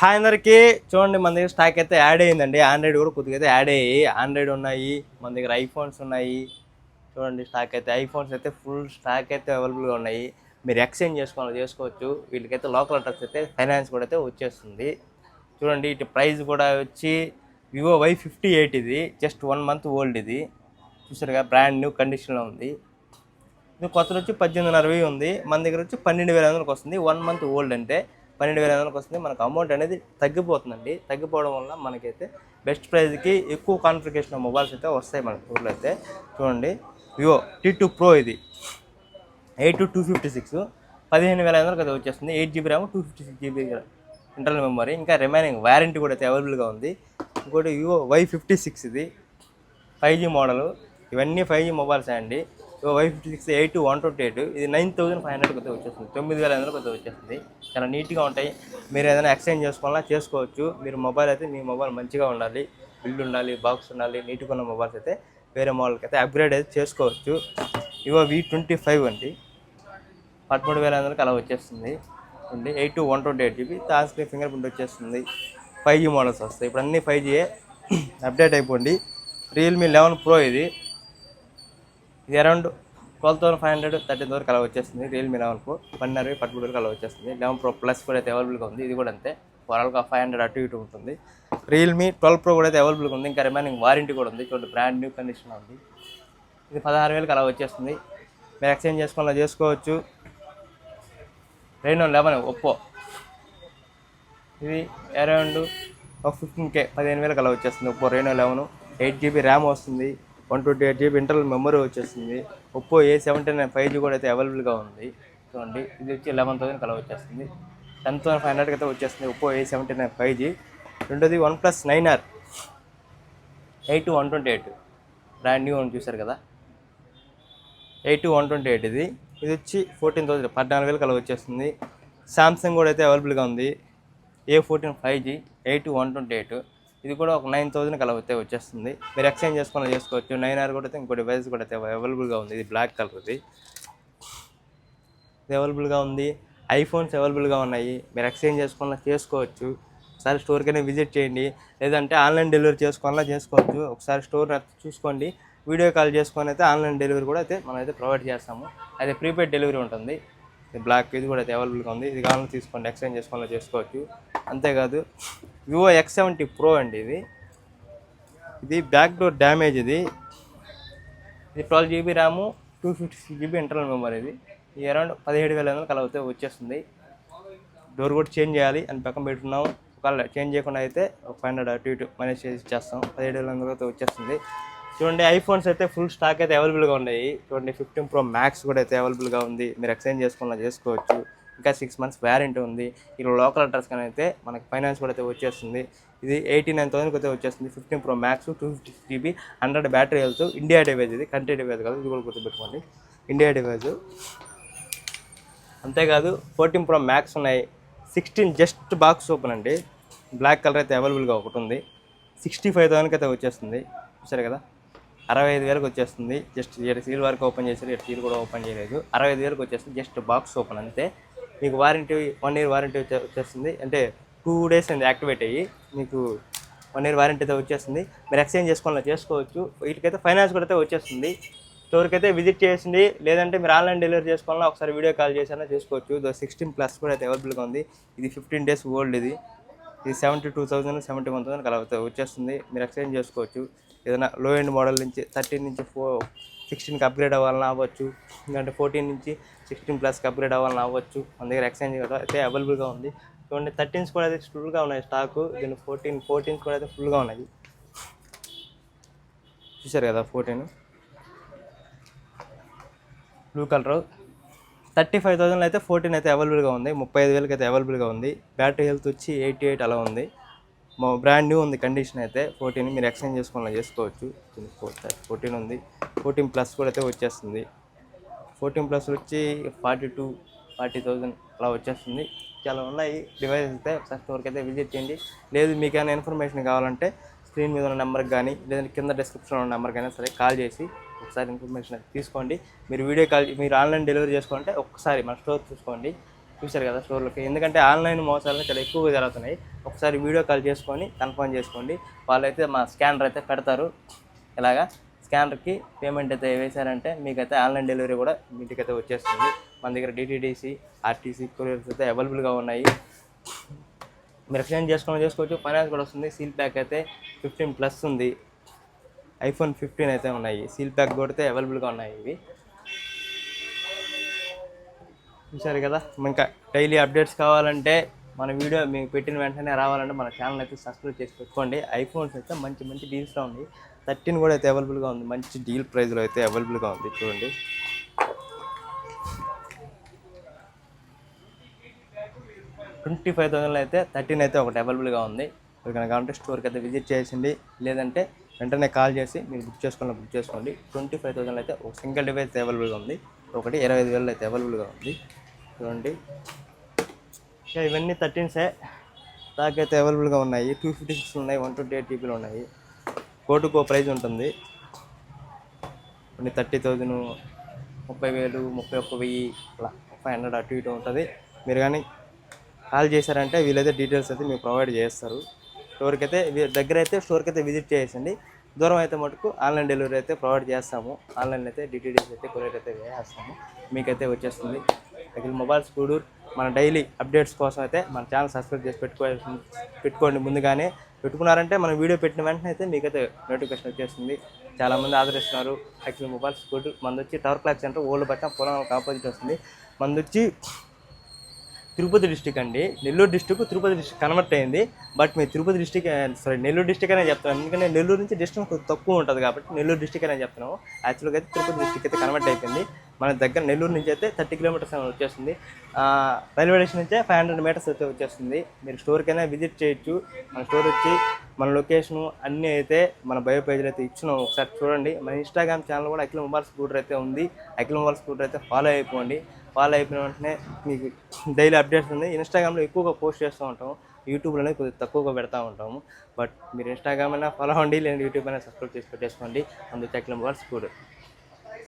Hi అందరికీ. చూడండి మన దగ్గర స్టాక్ అయితే యాడ్ అయ్యిందండి. ఆండ్రాయిడ్ కూడా కొద్దిగా అయితే యాడ్ అయ్యాయి ఆండ్రాయిడ్ ఉన్నాయి మన దగ్గర ఐఫోన్స్ ఉన్నాయి. చూడండి స్టాక్ అయితే ఐఫోన్స్ అయితే ఫుల్ స్టాక్ అయితే అవైలబుల్గా ఉన్నాయి. మీరు ఎక్స్చేంజ్ చేసుకోవాలి చేసుకోవచ్చు. వీళ్ళకైతే లోకల్ అడ్రస్ అయితే ఫైనాన్స్ కూడా అయితే వచ్చేస్తుంది. చూడండి ఇటు ప్రైస్ కూడా వచ్చి వివో వై ఫిఫ్టీ ఎయిట్ ఇది. జస్ట్ వన్ మంత్ ఓల్డ్ ఇది. చూసారుగా బ్రాండ్ న్యూ కండిషన్లో ఉంది. ఇది కొత్తది వచ్చి పద్దెనిమిదిన్నర వెయ్యి ఉంది. మన దగ్గర వచ్చి పన్నెండు వేల ఐదు వందలకు వస్తుంది. వన్ మంత్ ఓల్డ్ అంటే పన్నెండు వేల ఐదు వందలకు వస్తుంది. మనకు అమౌంట్ అనేది తగ్గిపోతుందండి. తగ్గిపోవడం వల్ల మనకైతే బెస్ట్ ప్రైస్కి ఎక్కువ కాన్ఫిగరేషన్ మొబైల్స్ అయితే వస్తాయి మన ఊర్లో అయితే. చూడండి. వివో టీ టూ ప్రో ఇది. Eight two fifty six. పదిహేను వేల ఐదు వందలకు అయితే వచ్చేస్తుంది. Eight GB RAM two fifty six GB internal memory ఇంకా రిమైనింగ్ వారంటీ కూడా అయితే అవైలబుల్గా ఉంది. ఇంకోటి వివో వై ఫిఫ్టీ సిక్స్ ఇది. ఫైవ్ జీ మోడల్ ఇవన్నీ ఫైవ్ జీ మొబైల్స్ అండి. Vivo Y fifty six eight one twenty eight ఇది నైన్ థౌసండ్ ఫైవ్ హండ్రెడ్ కొద్దిగా వచ్చేస్తుంది. తొమ్మిది వేల ఐదు వందలకు వచ్చేస్తుంది. చాలా నీట్గా ఉంటాయి. మీరు ఏదైనా ఎక్స్చేంజ్ చేసుకోవాలన్నా చేసుకోవచ్చు. మీరు మొబైల్ అయితే మీ మొబైల్ మంచిగా ఉండాలి. బిల్డ్ ఉండాలి బాక్స్ ఉండాలి నీట్గా ఉన్న మొబైల్స్ అయితే వేరే మోడల్కి అయితే అప్గ్రేడ్ అయితే చేసుకోవచ్చు. ఇవో వి ట్వంటీ ఫైవ్ అండి. పదమూడు వేల ఐదు వందలకి అలా వచ్చేస్తుంది. ఉంది. Eight to one twenty eight GB. Touch screen fingerprint వచ్చేస్తుంది. ఫైవ్ జీ మోడల్స్ వస్తాయి. ఇప్పుడు అన్ని ఫైవ్ జీయే అప్డేట్ అయిపోండి. రియల్మీ లెవెన్ ప్రో ఇది. ఇది around twelve thousand five hundred thirteen వరకు అలా వచ్చేస్తుంది. రియల్మీ లెవెన్కు పన్నెండు పదమూడు వరకు అలా వచ్చేస్తుంది. లెవెన్ ప్రో ప్లస్ కూడా అయితే అవైలబుల్గా ఉంది. ఇది కూడా అంతే. ఓవరాల్గా ఫైవ్ హండ్రెడ్ అటు ఇటు ఉంటుంది. రియల్మీ ట్వెల్వ్ ప్రో కూడా అయితే అవైలబుల్గా ఉంది. ఇంకా రిమైనింగ్ వారంటీ కూడా ఉంది. చూడండి బ్రాండ్ న్యూ కండిషన్ ఉంది. ఇది పదహారు వేలకు అలా వచ్చేస్తుంది. మీరు ఎక్స్చేంజ్ చేసుకోవాలో చేసుకోవచ్చు. రెనో లెవెన్ ఒప్పో ఇది అరౌండ్ ఒక ఫిఫ్టీన్ కే పదిహేను వేలకు అలా వచ్చేస్తుంది. Oppo Reno eleven eight GB RAM వస్తుంది. One twenty eight GB internal memory వచ్చేస్తుంది Oppo A seventy nine five G కూడా అయితే అవైలబుల్గా ఉంది. చూడండి ఇది వచ్చి లెవెన్ థౌసండ్ అలా వచ్చేస్తుంది. టెన్ థౌసండ్ ఫైవ్ హండ్రెడ్కి అయితే వచ్చేస్తుంది Oppo A seventy nine five G. రెండోది OnePlus nine R. Eight one twenty eight. Brand new అని చూసారు కదా? ఎయిట్ వన్ ట్వంటీ ఎయిట్ ఇది. ఇది వచ్చి ఫోర్టీన్ థౌసండ్ పద్నాలుగు వేలకు అలా వచ్చేస్తుంది. సామ్సంగ్ కూడా అయితే అవైలబుల్గా ఉంది. A fourteen five G eight one twenty eight. ఇది కూడా ఒక నైన్ థౌసండ్కి అలా అయితే వచ్చేస్తుంది. మీరు ఎక్స్చేంజ్ చేసుకుని చేసుకోవచ్చు. నైన్ ఆర్ కూడా అయితే ఇంకో డివైస్ కూడా అయితే అవైలబుల్గా ఉంది. ఇది బ్లాక్ కలర్ది ఇది. అవైలబుల్గా ఉంది. ఐఫోన్స్ అవైలబుల్గా ఉన్నాయి. మీరు ఎక్స్చేంజ్ చేసుకోవాలన్నా చేసుకోవచ్చు. ఒకసారి స్టోర్కైనా విజిట్ చేయండి. లేదంటే ఆన్లైన్ డెలివరీ చేసుకోవాలన్నా చేసుకోవచ్చు. ఒకసారి స్టోర్ చూసుకోండి. వీడియో కాల్ చేసుకొని అయితే ఆన్లైన్ డెలివరీ కూడా అయితే మనం అయితే ప్రొవైడ్ చేస్తాము. అయితే ప్రీపెయిడ్ డెలివరీ ఉంటుంది. ఇది బ్లాక్ ఇది కూడా అయితే అవైలబుల్గా ఉంది. ఇది కావాలని తీసుకోండి. ఎక్స్చేంజ్ చేసుకోవాలన్నా చేసుకోవచ్చు. అంతేకాదు వివో ఎక్స్ సెవెంటీ ప్రో అండి ఇది. ఇది బ్యాక్ డోర్ డ్యామేజ్ ఇది. ఇది twelve GB RAM two fifty six GB internal memory ఇది. ఈ అరౌండ్ పదిహేడు వేల ఐదు వందలు అలా అయితే వచ్చేస్తుంది. డోర్ కూడా చేంజ్ చేయాలి. అని పక్కన పెట్టున్నాం ఒకవేళ చేంజ్ చేయకుండా అయితే ఒక ఫైవ్ హండ్రెడ్ అటు ఇటు మేనేజ్ చేసి ఇచ్చేస్తాం. పదిహేడు వేల ఐదు అయితే వచ్చేస్తుంది. చూడండి ఐఫోన్స్ అయితే ఫుల్ స్టాక్ అయితే అవైలబుల్గా ఉన్నాయి. చూడండి ఫిఫ్టీన్ ప్రో మ్యాక్స్ కూడా అయితే అవైలబుల్గా ఉంది. మీరు ఎక్స్చేంజ్ చేసుకున్నా చేసుకోవచ్చు. ఇంకా సిక్స్ మంత్స్ వ్యారంటీ ఉంది. ఇలా లోకల్ అడ్రస్ కానీ అయితే మనకి ఫైనాన్స్ కూడా అయితే వచ్చేస్తుంది. ఇది ఎయిటీ నైన్ థౌసండ్కి అయితే వచ్చేస్తుంది. Fifteen pro max two fifty GB hundred battery వెళ్తూ ఇండియా డివైజ్ ఇది. కంట్రీ డివైజ్ కాదు ఇది కూడా గుర్తుపెట్టుకోండి. ఇండియా డివైజ్ అంతేకాదు ఫోర్టీన్ ప్రో మ్యాక్స్ ఉన్నాయి. సిక్స్టీన్ జస్ట్ బాక్స్ ఓపెన్ అండి. బ్లాక్ కలర్ అయితే అవైలబుల్గా ఒకటి ఉంది. సిక్స్టీ ఫైవ్ థౌసండ్కి అయితే వచ్చేస్తుంది. చూసారు కదా? అరవై ఐదు వేలకు వచ్చేస్తుంది. జస్ట్ ఇక్కడ సీల్ వరకు ఓపెన్ చేశారు ఎటు సీల్ కూడా ఓపెన్ చేయలేదు. అరవై ఐదు వేలకు వచ్చేస్తుంది. జస్ట్ బాక్స్ ఓపెన్ అంతే. మీకు వారంటీ వన్ ఇయర్ వారంటీ వచ్చే వచ్చేస్తుంది. అంటే టూ డేస్ అయింది యాక్టివేట్ అయ్యి మీకు వన్ ఇయర్ వారంటీ అయితే వచ్చేస్తుంది. మీరు ఎక్స్చేంజ్ చేసుకోవాలో చేసుకోవచ్చు. వీటికైతే ఫైనాన్స్ కూడా అయితే వచ్చేస్తుంది. స్టోర్కి అయితే విజిట్ చేసింది లేదంటే మీరు ఆన్లైన్ డెలివరీ చేసుకోవాలన్నా ఒకసారి వీడియో కాల్ చేసినా చేసుకోవచ్చు. సిక్స్టీన్ ప్లస్ కూడా అయితే అవైలబుల్గా ఉంది. ఇది ఫిఫ్టీన్ డేస్ ఓల్డ్ ఇది. ఇది seventy two thousand seventy one thousand అలా వచ్చేస్తుంది. మీరు ఎక్స్చేంజ్ చేసుకోవచ్చు. ఏదైనా లో ఎండ్ మోడల్ నుంచి థర్టీన్ నుంచి ఫోర్ సిక్స్టీన్కి అప్గ్రేడ్ అవ్వాలని అవ్వచ్చు. ఎందుకంటే ఫోర్టీన్ నుంచి సిక్స్టీన్ ప్లస్కి అప్గ్రేడ్ అవ్వాలని అవ్వచ్చు. మన దగ్గర ఎక్స్చేంజ్ కూడా అయితే అవైలబుల్గా ఉంది. చూడండి థర్టీన్స్ కూడా అయితే ఫుల్గా ఉన్నాయి స్టాకు దీని ఫోర్టీన్ ఫోర్టీన్స్ కూడా అయితే ఫుల్గా ఉన్నాయి చూసారు కదా fourteen blue colour thirty five thousand అయితే ఫోర్టీన్ అయితే అవైలబుల్గా ఉంది. ముప్పై ఐదు వేలకి అయితే అవైలబుల్గా ఉంది. బ్యాటరీ హెల్త్ వచ్చి ఎయిటీ ఎయిట్ అలా ఉంది. మా బ్రాండ్ న్యూ ఉంది కండిషన్ అయితే ఫోర్టీన్ మీరు ఎక్స్చేంజ్ చేసుకోవాలని చేసుకోవచ్చు. ఫోర్టీన్ ఉంది. ఫోర్టీన్ ప్లస్ కూడా అయితే వచ్చేస్తుంది. ఫోర్టీన్ ప్లస్ వచ్చి ఫార్టీ టూ ఫార్టీ థౌజండ్ అలా వచ్చేస్తుంది. చాలా ఉన్నాయి. డివైజ్ అయితే ఫస్ట్ వరకు అయితే విజిట్ చేయండి. లేదు మీకు ఏమైనా ఇన్ఫర్మేషన్ కావాలంటే స్క్రీన్ మీద ఉన్న నెంబర్కి కానీ లేదంటే కింద డిస్క్రిప్షన్లో ఉన్న నెంబర్ కానీ సరే కాల్ చేసి ఒకసారి ఇన్ఫర్మేషన్ అయితే తీసుకోండి. మీరు వీడియో కాల్ మీరు ఆన్లైన్ డెలివరీ చేసుకోవాలంటే ఒక్కసారి మన స్టోర్ చూసుకోండి. చూశారు కదా స్టోర్లకి ఎందుకంటే ఆన్లైన్ మోసాలు చాలా ఎక్కువగా జరుగుతున్నాయి. ఒకసారి వీడియో కాల్ చేసుకొని కన్ఫర్మ్ చేసుకోండి. వాళ్ళైతే మా స్కానర్ అయితే పెడతారు. ఇలాగా స్కానర్కి పేమెంట్ అయితే వేశారంటే మీకైతే ఆన్లైన్ డెలివరీ కూడా మీ వచ్చేస్తుంది. మన దగ్గర డిటీడీసీ ఆర్టీసీ కొరియర్స్ అయితే అవైలబుల్గా ఉన్నాయి. మీరు ఎక్స్చేంజ్ చేసుకోవడం చేసుకోవచ్చు. ఫైనాన్స్ కూడా వస్తుంది. సీల్ ప్యాక్ అయితే ఫిఫ్టీన్ ప్లస్ ఉంది. ఐఫోన్ ఫిఫ్టీన్ అయితే ఉన్నాయి. సీల్ ప్యాక్ కొడితే అవైలబుల్గా ఉన్నాయి ఇవి. చూసారు కదా? ఇంకా డైలీ అప్డేట్స్ కావాలంటే మన వీడియో మీకు పెట్టిన వెంటనే రావాలంటే మన ఛానల్ అయితే సబ్స్క్రైబ్ చేసి పెట్టుకోండి. ఐఫోన్స్ అయితే మంచి మంచి డీల్స్లో ఉంది. థర్టీన్ కూడా అయితే అవైలబుల్గా ఉంది. మంచి డీల్ ప్రైస్లో అయితే అవైలబుల్గా ఉంది చూడండి. ట్వంటీ ఫైవ్ థౌసండ్లో అయితే థర్టీన్ అయితే ఒకటి అవైలబుల్గా ఉంది. మీరు కనుక కావాలంటే స్టోర్కి అయితే విజిట్ చేసింది లేదంటే వెంటనే కాల్ చేసి మీరు బుక్ చేసుకోవాలి బుక్ చేసుకోండి. ట్వంటీ ఫైవ్ థౌసండ్లో అయితే ఒక సింగిల్ డివైస్ అవైలబుల్గా ఉంది. ఒకటి ఇరవై ఐదు వేలు అయితే అవైలబుల్గా ఉంది. చూడండి ఇంకా ఇవన్నీ థర్టీన్సే దాకైతే అవైలబుల్గా ఉన్నాయి. టూ ఫిఫ్టీ సిక్స్ ఉన్నాయి వన్ ట్వంటీ ఎయిట్ జీబీలు ఉన్నాయి. కోటుకో ప్రైజ్ ఉంటుంది. కొన్ని థర్టీ థౌజండ్ ముప్పై వేలు ముప్పై ఒక్క వెయ్యి అలా ఫైవ్ హండ్రెడ్ అటు ఇటు ఉంటుంది. మీరు కానీ కాల్ చేశారంటే వీళ్ళైతే డీటెయిల్స్ అయితే మీకు ప్రొవైడ్ చేస్తారు. స్టోర్కి అయితే వీ- దగ్గర అయితే స్టోర్కి అయితే విజిట్ చేసేయండి. దూరం అయితే మటుకు ఆన్లైన్ డెలివరీ అయితే ప్రొవైడ్ చేస్తాము. ఆన్లైన్ అయితే డిటీడీస్ అయితే కొరియర్ అయితే వేసేస్తాము. మీకైతే వచ్చేస్తుంది. అఖిల్ మొబైల్స్ గూడూరు మన డైలీ అప్డేట్స్ కోసం అయితే మన ఛానల్ సబ్స్క్రైబ్ చేసి పెట్టుకో పెట్టుకోండి ముందుగానే. పెట్టుకున్నారంటే మనం వీడియో పెట్టిన వెంటనే అయితే మీకైతే నోటిఫికేషన్ వచ్చేస్తుంది. చాలామంది ఆదరిస్తున్నారు. అఖిల్ మొబైల్స్ గూడూరు. మనది వచ్చి టవర్ క్లాక్ సెంటర్ ఓల్డ్ బట్ట పొలం ఆపోజిట్ వస్తుంది. మనది వచ్చి తిరుపతి డిస్టిక్ అండి. Nellore district Tirupati district convert అయింది. బట్ మీరు Tirupati district sorry Nellore district అనే చెప్తాను ఎందుకంటే నెల్లూరు నుంచి డిస్టెన్స్ తక్కువ ఉంటుంది కాబట్టి నెల్లూరు డిస్టిక్ అనే చెప్తున్నాము. యాక్చువల్గా అయితే తిరుపతి డిస్టిక్ అయితే కన్వర్ట్ అయిపోయింది. మన దగ్గర నెల్లూరు నుంచి అయితే థర్టీ కిలోమీటర్స్ వచ్చేస్తుంది. రైల్వే స్టేషన్ నుంచే ఫైవ్ హండ్రెడ్ మీటర్స్ అయితే వచ్చేస్తుంది. మీరు స్టోర్కైనా విజిట్ చేయొచ్చు. మన స్టోర్ వచ్చి మన లొకేషను అన్నీ అయితే మన బయో పేజ్లో అయితే ఇచ్చినాం ఒకసారి చూడండి. మన ఇన్స్టాగ్రామ్ ఛానల్ కూడా అఖిల మొబైల్ స్కూటర్ అయితే ఉంది. అఖిల మొబైల్ స్కూటర్ అయితే ఫాలో అయిపోండి. ఫాలో అయిపోయిన వెంటనే మీకు డైలీ అప్డేట్స్ ఉన్నాయి. ఇన్స్టాగ్రామ్లో ఎక్కువగా పోస్ట్ చేస్తూ ఉంటాము. యూట్యూబ్లోనే కొద్దిగా తక్కువగా పెడతా ఉంటాము. బట్ మీరు ఇన్స్టాగ్రామ్ అయినా ఫాలో అవ్వండి లేదంటే యూట్యూబ్ అయినా సబ్స్క్రైబ్ చేసి పెట్టేసుకోండి. అందుకే అఖిల మొబైల్ స్కూల్